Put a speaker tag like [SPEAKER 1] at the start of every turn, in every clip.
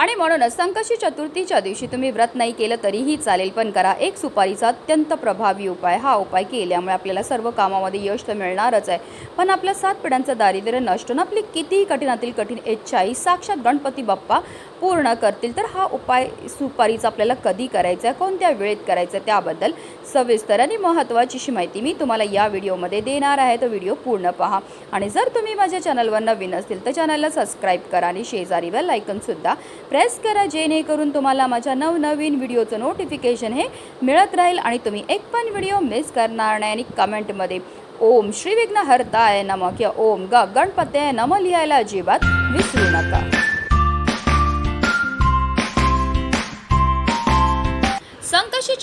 [SPEAKER 1] आणि म्हणूनच संकष्टी चतुर्थीच्या दिवशी तुम्ही व्रत नाही केलं तरीही चालेल पण करा. एक सुपारीचा अत्यंत प्रभावी उपाय. हा उपाय केल्यामुळे आपल्याला सर्व कामामध्ये यश तर मिळणारच आहे. पण आपल्या सात पिढ्यांचं दारिद्र्य नष्ट होऊन आपली कितीही कठीणातील कठीण इच्छाही साक्षात गणपती बाप्पा पूर्ण करतील तर हा उपाय सुपारीचा आपल्याला कधी करायचा आहे कोणत्या वेळेत करायचं आहे त्याबद्दल सविस्तर आणि महत्त्वाची अशी माहिती मी तुम्हाला या व्हिडिओमध्ये देणार आहे. तो व्हिडिओ पूर्ण पहा. आणि जर तुम्ही माझ्या चॅनलवर नवीन असतील तर चॅनलला सबस्क्राईब करा आणि शेजारी बेल आयकनसुद्धा प्रेस करा जेणेकरून तुम्हाला माझ्या नवनवीन व्हिडिओचं नोटिफिकेशन हे मिळत राहील आणि तुम्ही एक पण व्हिडिओ मिस करणार नाही. आणि कमेंटमध्ये ओम श्री विघ्न हरताय नम किंवा ओम ग गणपते नम लिहायला अजिबात विसरू नका.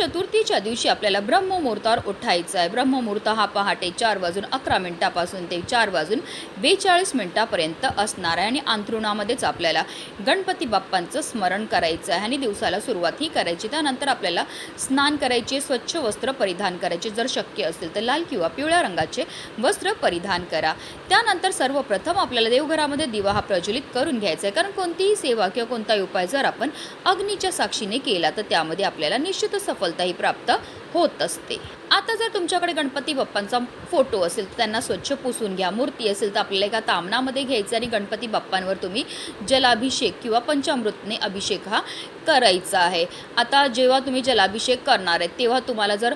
[SPEAKER 1] चतुर्थीच्या दिवशी आपल्याला ब्रह्ममुहूर्तावर उठायचं आहे. ब्रह्ममुहूर्त हा पहाटे चार वाजून अकरा मिनिटापासून ते चार वाजून बेचाळीस मिनिटापर्यंत असणार आहे. आणि अंथरुणामध्येच आपल्याला गणपती बाप्पांचं स्मरण करायचं आहे. आणि दिवसाला सुरुवात ही करायची. त्यानंतर आपल्याला स्नान करायचे स्वच्छ वस्त्र परिधान करायचे. जर शक्य असेल तर लाल किंवा पिवळ्या रंगाचे वस्त्र परिधान करा. त्यानंतर सर्वप्रथम आपल्याला देवघरामध्ये दिवा हा प्रज्वलित करून घ्यायचा आहे. कारण कोणतीही सेवा किंवा कोणताही उपाय जर आपण अग्नीच्या साक्षीने केला तर त्यामध्ये आपल्याला निश्चित सफलता सफलताही प्राप्त होत असते. आता जर तुमच्याकडे गणपती बाप्पांचा फोटो असेल तर त्यांना स्वच्छ पुसून घ्या. मूर्ती असेल तर आपल्याला एका तामणामध्ये घ्यायचं आणि गणपती बाप्पांवर तुम्ही जलाभिषेक किंवा पंचामृतने अभिषेक हा करायचा आहे. आता जेव्हा तुम्ही जलाभिषेक करणार आहे तेव्हा तुम्हाला जर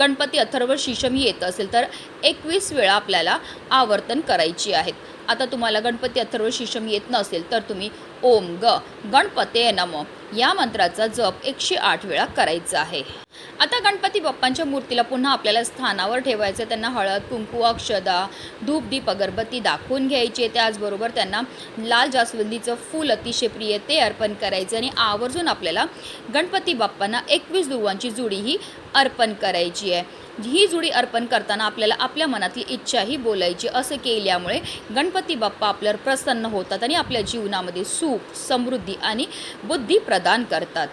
[SPEAKER 1] गणपती अथर्व शिशम येत असेल तर एकवीस वेळा आपल्याला आवर्तन करायची आहेत. आता तुम्हाला गणपती अथर्व शिशम येत नसेल तर तुम्ही ओम ग गणपते नम. या मंत्राचा जप एकशे आठ वेळा करायचा आहे. आता गणपती बाप्पांच्या मूर्तीला पुन्हा आपल्याला स्थानावर ठेवायचं. त्यांना हळद कुंकू अक्षदा धूप दीप अगरबत्ती दाखवून घ्यायची. त्याचबरोबर त्यांना लाल जास्वंदीचं फूल अतिशय प्रिय ते अर्पण करायचं आणि आवर्जून आपल्याला गणपती बाप्पांना एकवीस दुर्वांची जुडी ही अर्पण करायची आहे. ही जुडी अर्पण करताना आपल्याला आपल्या मनातली इच्छाही बोलायची असं केल्यामुळे गणपती बाप्पा आपल्यावर प्रसन्न होतात आणि आपल्या जीवनामध्ये सुख समृद्धी आणि बुद्धी प्रदान करतात.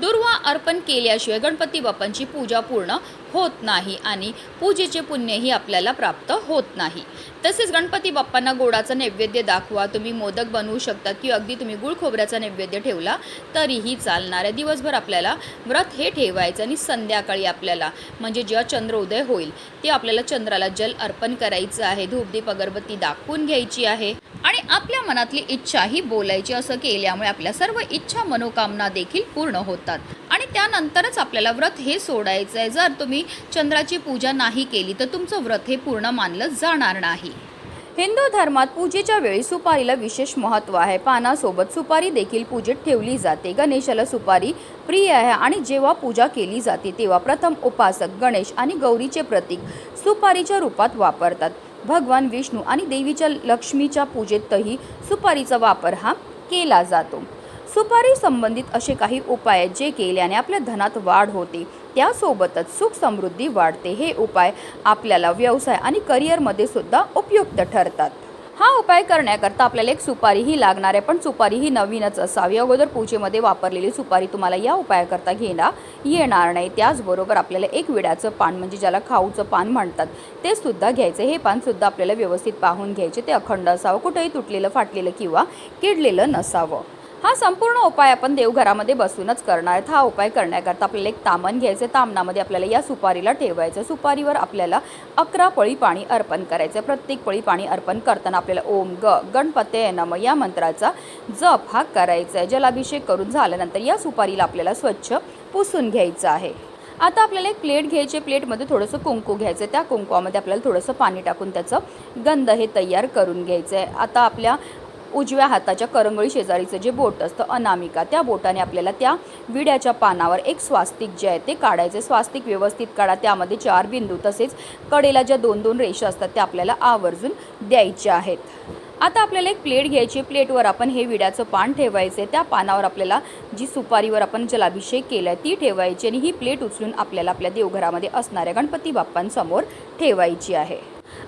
[SPEAKER 1] दुर्वा अर्पण केल्याशिवाय गणपती बाप्पांची पूजा पूर्ण होत नाही आणि पूजेचे पुण्यही आपल्याला प्राप्त होत नाही. तसेच गणपती बाप्पांना गोडाचा नैवेद्य दाखवा तुम्ही मोदक बनवू शकतात किंवा अगदी तुम्ही गुळ खोबऱ्याचा नैवेद्य ठेवला तरीही चालणार आहे. दिवसभर आपल्याला व्रत हे ठेवायचं आणि संध्याकाळी आपल्याला म्हणजे जेव्हा चंद्र उदय होईल ते आपल्याला चंद्राला जल अर्पण करायचं आहे. धूपदीप अगरबत्ती दाखवून घ्यायची आहे. आपल्या मनातली इच्छा ही बोलायची असं केल्यामुळे आपल्या सर्व इच्छा मनोकामना देखील पूर्ण होतात. आणि त्यानंतरच आपल्याला व्रत हे सोडायचं आहे जर तुम्ही चंद्राची पूजा नाही केली तर तुमचं व्रत हे पूर्ण मानलं जाणार नाही. हिंदू धर्मात पूजेच्या वेळी सुपारीला विशेष महत्त्व आहे. पानासोबत सुपारी देखील पूजेत ठेवली जाते. गणेशाला सुपारी प्रिय आहे आणि जेव्हा पूजा केली जाते तेव्हा प्रथम उपासक गणेश आणि गौरीचे प्रतीक सुपारीच्या रूपात वापरतात. भगवान विष्णू आणि देवीच्या लक्ष्मीच्या पूजेतही सुपारीचा वापर हा केला जातो. सुपारी संबंधित असे काही उपाय आहेत जे केल्याने आपल्या धनात वाढ होते त्यासोबतच सुख समृद्धी वाढते हे उपाय आपल्याला व्यवसाय आणि करिअरमध्ये सुद्धा उपयुक्त ठरतात. हा उपाय करण्याकरता आपल्याला एक सुपारीही लागणार आहे. पण सुपारी ही नवीनच असावी. अगोदर पूजेमध्ये वापरलेली सुपारी तुम्हाला या उपायाकरता घेणं येणार नाही. त्याचबरोबर आपल्याला एक विड्याचं पान म्हणजे ज्याला खाऊचं पान म्हणतात ते सुद्धा घ्यायचं. हे पान सुद्धा आपल्याला व्यवस्थित पाहून घ्यायचे. ते अखंड असावं. कुठेही तुटलेलं फाटलेलं किंवा किडलेलं नसावं. हा संपूर्ण उपाय आपण देवघरामध्ये बसूनच करणार आहेत. हा उपाय करण्याकरता आपल्याला एक तामण घ्यायचं तामणामध्ये आपल्याला या सुपारीला ठेवायचं सुपारीवर आपल्याला अकरा पळी पाणी अर्पण करायचं प्रत्येक पळी पाणी अर्पण करताना आपल्याला ओम ग गणपते नम या मंत्राचा जप हा करायचा आहे जलाभिषेक करून झाल्यानंतर या सुपारीला आपल्याला स्वच्छ पुसून घ्यायचं आहे. आता आपल्याला एक प्लेट घ्यायची प्लेटमध्ये थोडंसं कुंकू घ्यायचं त्या कुंकवामध्ये आपल्याला थोडंसं पाणी टाकून त्याचं गंध हे तयार करून घ्यायचं आहे आता आपल्या उजव्या हाताच्या करंगळी शेजारीचं जे बोट असतं अनामिका त्या बोटाने आपल्याला त्या विड्याच्या पानावर एक स्वास्तिक जे आहे ते काढायचे स्वास्तिक व्यवस्थित काढा. त्यामध्ये चार बिंदू तसेच कडेला ज्या दोन दोन रेषा असतात त्या आपल्याला आवर्जून द्यायच्या आहेत. आता आपल्याला एक प्लेट घ्यायची प्लेटवर आपण हे विड्याचं पान ठेवायचं त्या पानावर आपल्याला जी सुपारीवर आपण जलाभिषेक केला आहे ती ठेवायची आणि ही प्लेट उचलून आपल्याला आपल्या देवघरामध्ये असणाऱ्या गणपती बाप्पांसमोर ठेवायची आहे.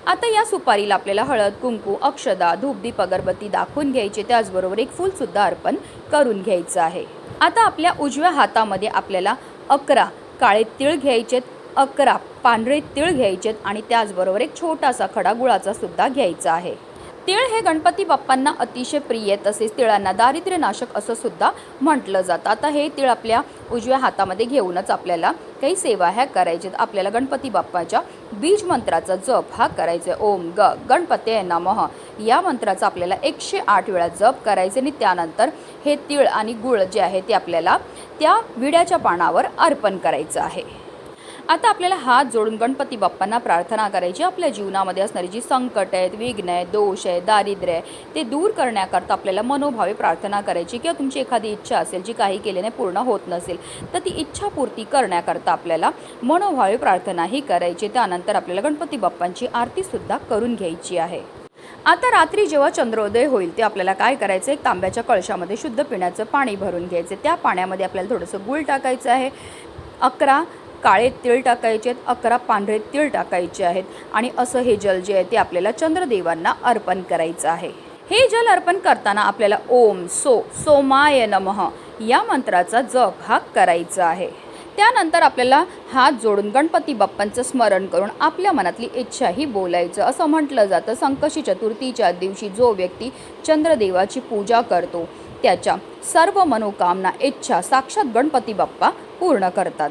[SPEAKER 1] आता या सुपारीला आपल्याला हळद कुंकू अक्षदा धूपदीप अगरबत्ती दाखवून घ्यायचे. त्याचबरोबर एक फूलसुद्धा अर्पण करून घ्यायचं आहे. आता आपल्या उजव्या हातामध्ये आपल्याला अकरा काळे तिळ घ्यायचेत अकरा पांढरे तिळ घ्यायचेत आणि त्याचबरोबर एक छोटासा खडा गुळाचा सुद्धा घ्यायचा आहे. तिळ हे गणपती बाप्पांना अतिशय प्रिय आहे. तसेच तिळांना दारिद्र्यनाशक असं सुद्धा म्हटलं जातं. आता हे तिळ आपल्या उजव्या हातामध्ये घेऊनच आपल्याला काही सेवा ह्या करायच्यात आपल्याला गणपती बाप्पाच्या बीज मंत्राचा जप हा करायचा आहे. ओम ग गणपते नमः. या मंत्राचा आपल्याला एकशे आठ वेळा जप करायचे आणि त्यानंतर हे तिळ आणि गुळ जे आहे ते आपल्याला त्या विड्याच्या पानावर अर्पण करायचं आहे. आता आपल्याला हात जोडून गणपती बाप्पांना प्रार्थना करायची. आपल्या जीवनामध्ये असणारी जी संकट आहेत विघ्न आहे दोष आहे दारिद्र्य आहे ते दूर करण्याकरता आपल्याला मनोभावे प्रार्थना करायची किंवा तुमची एखादी इच्छा असेल जी काही केल्याने पूर्ण होत नसेल तर ती इच्छापूर्ती करण्याकरता आपल्याला मनोभावे प्रार्थनाही करायची. त्यानंतर आपल्याला गणपती बाप्पांची आरतीसुद्धा करून घ्यायची आहे. आता रात्री जेव्हा चंद्रोदय होईल ते आपल्याला काय करायचं? एक तांब्याच्या कळशामध्ये शुद्ध पिण्याचं पाणी भरून घ्यायचं. त्या पाण्यामध्ये आपल्याला थोडंसं गुळ टाकायचं आहे. अकरा काळे तीळ टाकायचे आहेत अकरा पांढरे तीळ टाकायचे आहेत आणि असं हे जल जे आहे ते आपल्याला चंद्रदेवांना अर्पण करायचं आहे. हे जल अर्पण करताना आपल्याला ओम सो सोमाय नमः या मंत्राचा जप हा करायचा आहे. त्यानंतर आपल्याला हात जोडून गणपती बाप्पांचं स्मरण करून आपल्या मनातली इच्छाही बोलायचं. असं म्हटलं जातं. संकशी चतुर्थीच्या दिवशी जो व्यक्ती चंद्रदेवाची पूजा करतो त्याच्या सर्व मनोकामना इच्छा साक्षात गणपती बाप्पा पूर्ण करतात.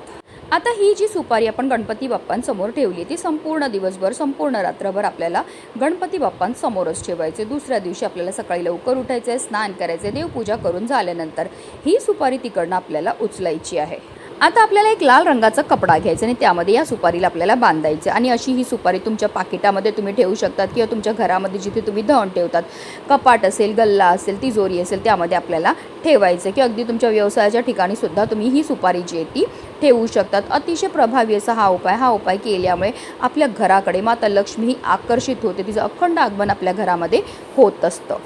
[SPEAKER 1] आता ही जी सुपारी आपण गणपती बाप्पांसमोर ठेवली ती संपूर्ण दिवसभर संपूर्ण रात्रभर आपल्याला गणपती बाप्पांसमोरच ठेवायचे. दुसऱ्या दिवशी आपल्याला सकाळी लवकर उठायचं आहे स्नान करायचे देवपूजा करून झाल्यानंतर ही सुपारी तिकडनं आपल्याला उचलायची आहे. आता आपल्याला एक लाल रंगाचा कपडा घ्यायचा आणि त्यामध्ये या सुपारीला आपल्याला बांधायचं आणि अशी ही सुपारी तुमच्या पाकिटामध्ये तुम्ही ठेवू शकतात किंवा तुमच्या घरामध्ये जिथे तुम्ही धन ठेवतात कपाट असेल गल्ला असेल तिजोरी असेल त्यामध्ये आपल्याला ठेवायचं किंवा अगदी तुमच्या व्यवसायाच्या ठिकाणी सुद्धा तुम्ही ही सुपारी जी आहे ती ठेवू शकतात. अतिशय प्रभावी असा हा उपाय हा उपाय केल्यामुळे आपल्या घराकडे माता लक्ष्मी ही आकर्षित होते. तिचं अखंड आगमन आपल्या घरामध्ये होत असतं.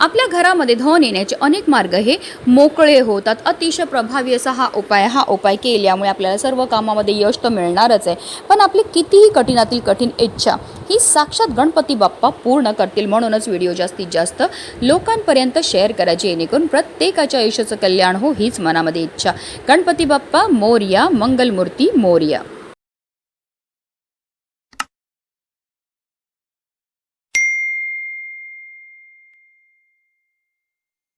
[SPEAKER 1] आपल्या घरामध्ये धन येण्याचे अनेक मार्ग हे मोकळे होतात. अतिशय प्रभावी असा हा उपाय हा उपाय केल्यामुळे आपल्याला सर्व कामामध्ये यश तर मिळणारच आहे. पण आपली कितीही कठीणातील कठीण इच्छा ही साक्षात गणपती बाप्पा पूर्ण करतील म्हणूनच व्हिडिओ जास्तीत जास्त लोकांपर्यंत शेअर करा जेणेकरून प्रत्येकाच्या आयुष्याचं कल्याण हो हीच मनामध्ये इच्छा. गणपती बाप्पा मोर्या मंगलमूर्ती मोर्या.